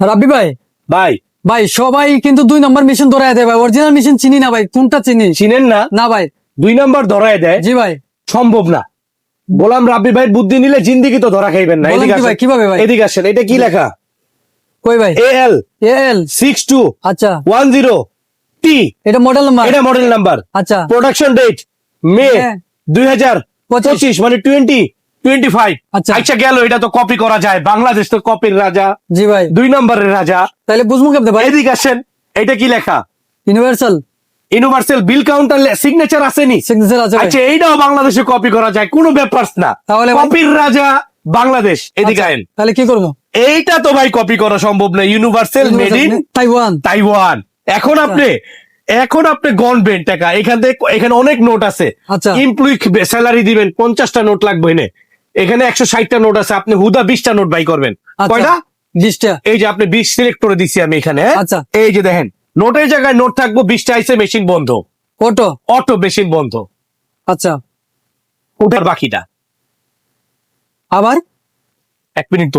রাব্বি ভাই? ভাই। ভাই সবাই কিন্তু দুই নম্বর মেশিন ধরায় দেয় ভাই। অরিজিনাল মেশিন চিনি না ভাই। কোনটা চিনি? চিনেন না? না ভাই। দুই নাম্বার ধরায় দেয়? জি ভাই। সম্ভব না। গোলাম রাব্বি ভাই বুদ্ধি নিলে জিন্দিগি তো ধরা খাইবেন না। এদিকে ভাই, কীভাবে ভাই? এদিকে আসেন। এটা কি লেখা? কই ভাই? এল এল সিক্স টু আচ্ছা। ওয়ান জিরো টি এটা মডেল নাম্বার এটা মডেল নাম্বার আচ্ছা। Production date May. দুই হাজার। পঁচিশ মানে টোয়েন্টি টোয়েন্টি ফাইভ আচ্ছা। আচ্ছা গেল এটা তো কপি করা যায়। বাংলাদেশ তো কপির রাজা। জি ভাই। দুই নম্বরের রাজা। তাহলে বুঝব কেমনে ভাই? এদিকে আসেন এটা কি লেখা? Universal universal bill counter signature আসেনি। সিগনেচার আছে আচ্ছা এইটাও বাংলাদেশে কপি করা যায় কোনো ব্যাপার না। তাহলে কপির রাজা বাংলাদেশ। এদিকে আচ্ছা, আইন তাহলে কি করব? এইটা তো ভাই কপি করা সম্ভব না universal made in Taiwan Taiwan এখন আচ্ছা। আপনি এখন আপনি গনবেন টাকা। এখান থেকে এখানে অনেক নোট আছে। আচ্ছা। এমপ্লয়ি স্যালারি দিবেন পঞ্চাশটা নোট লাগবে এনে। এখানে একশো ষাটটা নোট আছে। আপনি হুদা বিশটা নোট বাই করবেন। আচ্ছা। কয়টা? বিশটা। এই যে আপনি বিশ সিলেক্ট করে দিচ্ছি আমি এখানে হ্যাঁ? আচ্ছা। এই যে দেখেন নোটের জায়গায় নোট থাকব বিশটা আইসে মেশিন বন্ধ। অটো অটো মেশিন বন্ধ। আচ্ছা। ওটার বাকিটা। আবার? এক মিনিট তো